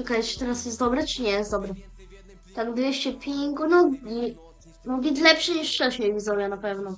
Czekaj, czy teraz jest dobre, czy nie jest dobre? Tak 200 pingu, no, no git lepszy niż wcześniej widzowie na pewno.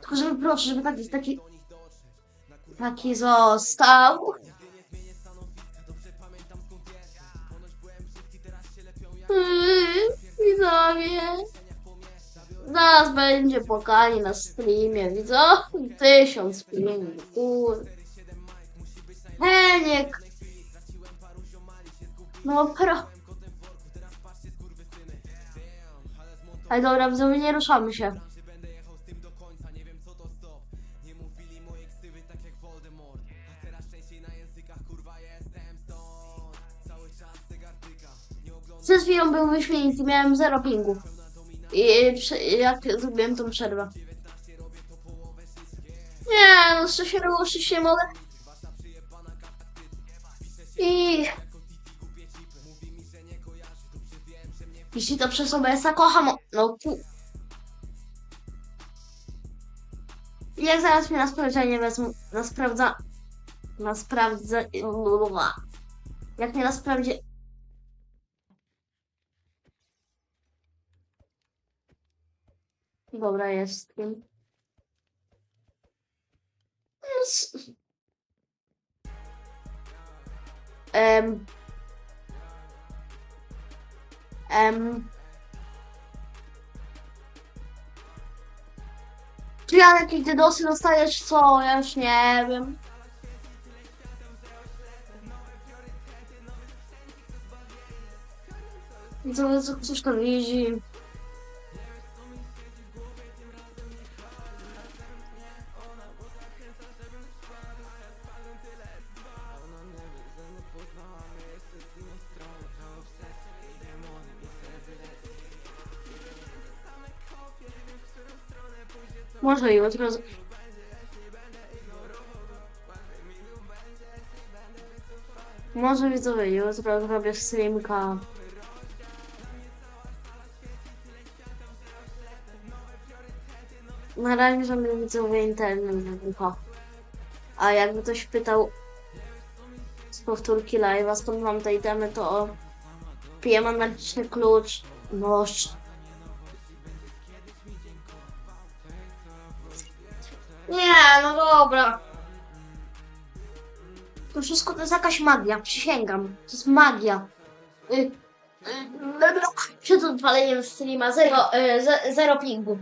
Tylko żeby proszę, żeby taki, taki, taki został. Yy, Widzowie. Zaraz będzie płakanie na streamie, widzę? Tysiąc pingu, kur. Heniek. No pro. Ale dobra, widzowie, nie ruszamy się. Przed chwilą był wyśmienity, miałem zero pingów. I prze- jak zrobiłem tą przerwę. Nie, no się ruszyć nie mogę. I... Jeśli to przez OBS-a kocham, o- no pu... Jak zaraz mnie na sprawdzenie wezmą, na sprawdza... Na sprawdza... Jak mnie na sprawdzie... Dobra, jest. Jest. Em. Em. Czy ja jakieś dedosy dostajesz, co? Ja już nie wiem. Co, co, cóż to widzi? Może i od razu. Może widzowie, jutro robię streamka. Na razie żadnych widzowie internet wybucha. A jakby ktoś pytał z powtórki live'a, skąd mam te itemy, to piję magiczny klucz. No, Nie, no dobra. To wszystko to jest jakaś magia, przysięgam. To jest magia. Y, y. Przed odpaleniem streama zero, y, ze, zero pingów.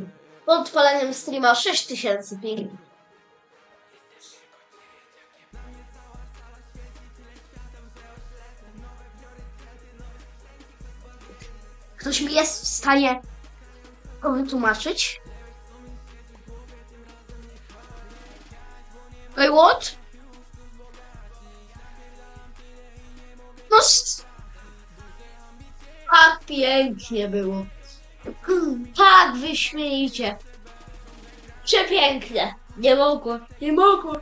Po odpaleniem streama 6000 pingów. Ktoś mi jest w stanie to wytłumaczyć? What? No, tak pięknie było. Tak wyśmienicie. Przepięknie. Nie mogło, nie mogło.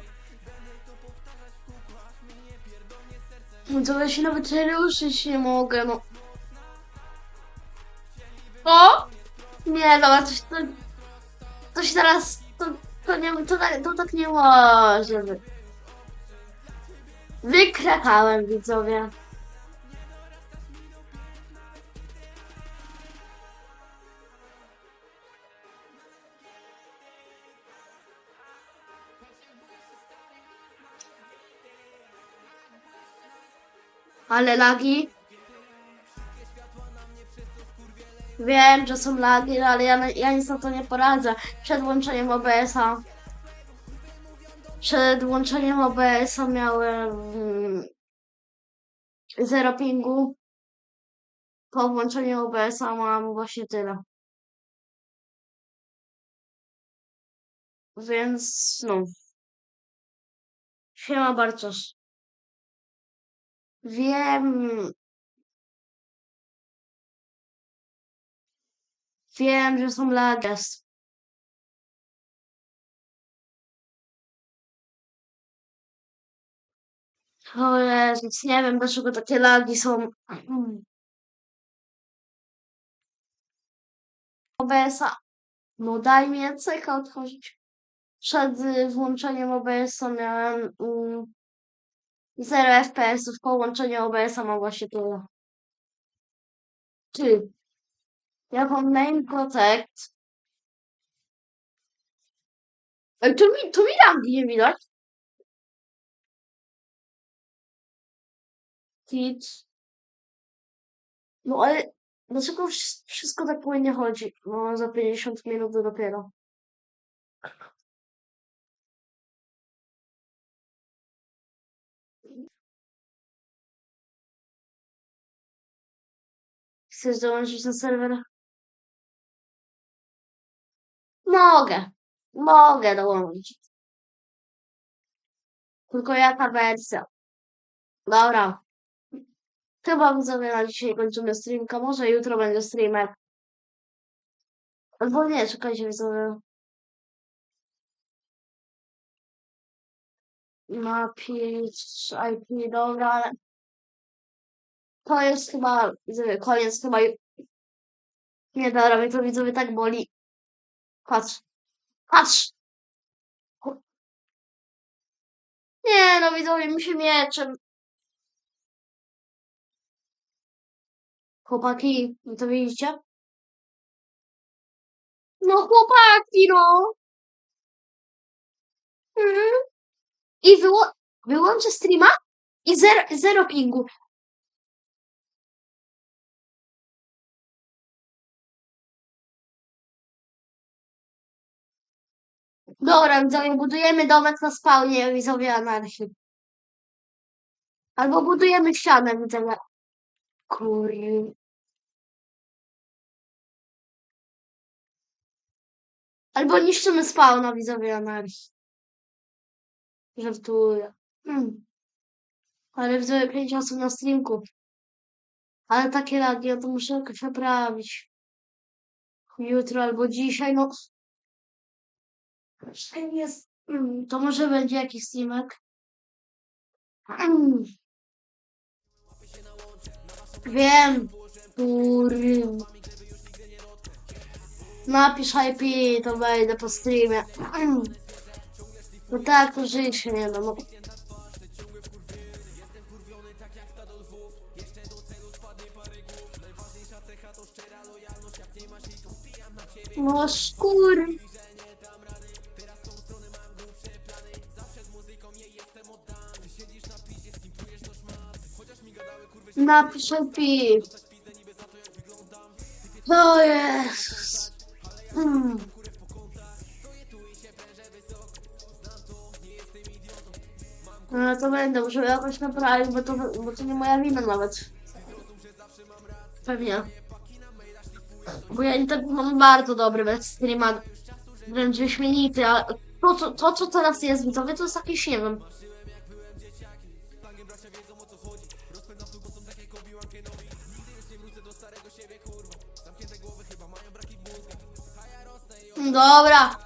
No to ja się nawet ruszyć nie mogę, no. O! Nie, dobra, coś to... Coś teraz... To, nie... To, tak- to tak nie może być. Wykrakałem, widzowie. Ale lagi. Wiem, że są lagi, ale ja, ja nic na to nie poradzę. Przed włączeniem OBS-a. Przed włączeniem OBS-a miałem mm, zero pingu. Po włączeniu OBS-a mam właśnie tyle. Więc no. Siema Bartosz. Wiem. Wiem, że są lagi. O Jezus, nie wiem dlaczego takie lagi są. OBS-a. No daj mi jaceka otworzyć. Przed y, włączeniem OBS-a miałem mm, 0 FPS-ów, połączenie OBS-a ma właśnie tyle. Ty. Jak mam name protect. Ej, tu mi, tu mi rangi nie widać. Kit. No ale dlaczego wsz- wszystko tak płynnie chodzi? No za 50 minut to dopiero. Chcesz dołączyć na serwer? Mogę. Mogę dołączyć. Tylko jaka wersja? Dobra. Chyba widzowie na dzisiaj kończymy streamka. Może jutro będzie streamer. Albo nie, czekajcie widzowie. Napisz IP, dobra, ale to jest chyba, widzowie, koniec chyba. Nie, dobra, mnie to widzowie tak boli. Patrz. Patrz! Nie, no widzowie, mi się mieczem. Chłopaki, wy to widzicie? No chłopaki, no! Mhm. I wyło wyłączę streama i zero, zero pingu. Dobra, widzowie, budujemy domek na spawnie, widzowie anarchii. Albo budujemy ścianę, widzowie. Kurde. Albo niszczymy spawna, widzowie anarchii. Żartuję. Hmm. Ale widzowie, pięć osób na streamku. Ale takie lagi, ja to muszę jakoś naprawić. Jutro albo dzisiaj, no. Jest. Mm, To może będzie jakiś streamek. Wiem. Kurde. Napisz IP, to wejdę po streamie. No tak, to się nie da. No. No. Napisz IP. To jest. Mm. No to będę, muszę jakoś naprawić, bo to, bo to nie moja wina nawet. Pewnie. Bo ja i tak mam bardzo dobry bez streama, wręcz wyśmienity, a to, co- to co teraz jest widzowie, to jest jakieś, nie wiem. Dobra.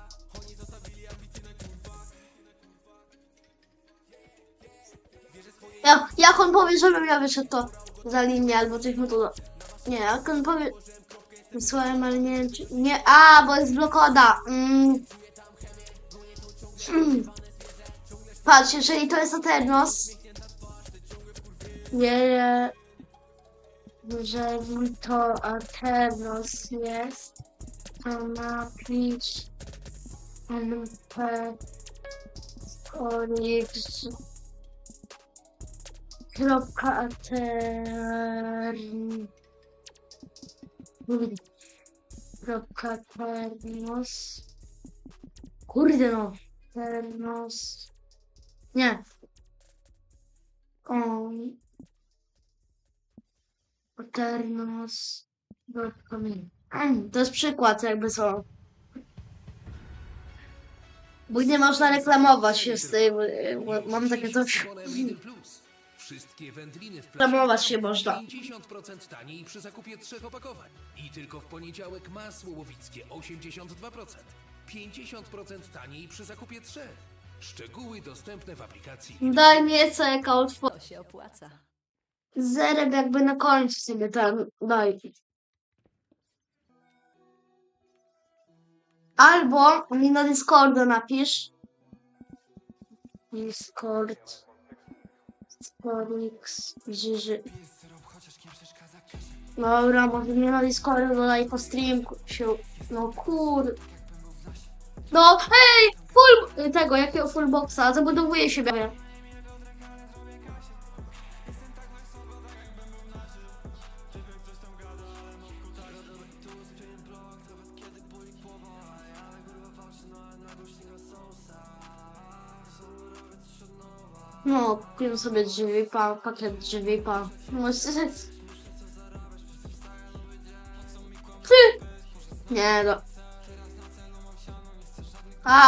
Jak, jak on powie, żebym ja wyszedł to za linię albo coś mu to... Nie, jak on powie... Wysłałem, ale nie wiem czy... Nie, a, bo jest blokoda. Mm. Hmm. Patrz, jeżeli to jest Aternos... Nie, jeżeli to Aternos jest, Anna, please. Anna, Onyx. Crop cutter. Crop cutter. Nos. Kurde no. Ternos. Nie. On. Ternos. Dot coming. To jest przykład jakby co bo nie można reklamować się z tej, bo mam takie coś. Wszystkie wędliny w reklamować się można 50% taniej przy zakupie trzech opakowań. I tylko w poniedziałek masło łowickie 82%. 50% taniej przy zakupie trzech. Szczegóły dostępne w aplikacji. Daj mi account for To się opłaca. zerem jakby na końcu sobie ten daj. Albo mi na Discorda napisz. Discord. Korix, Żyży. Dobra, może mnie na Discordzie dodaj po streamku się. No kur... No, hej! Full... Tego, jakiego fullboxa? Zabudowuję siebie. No, kupiłem sobie drzwipa, pakiet drzwipa. No, jest... Ty! Nie, no. A!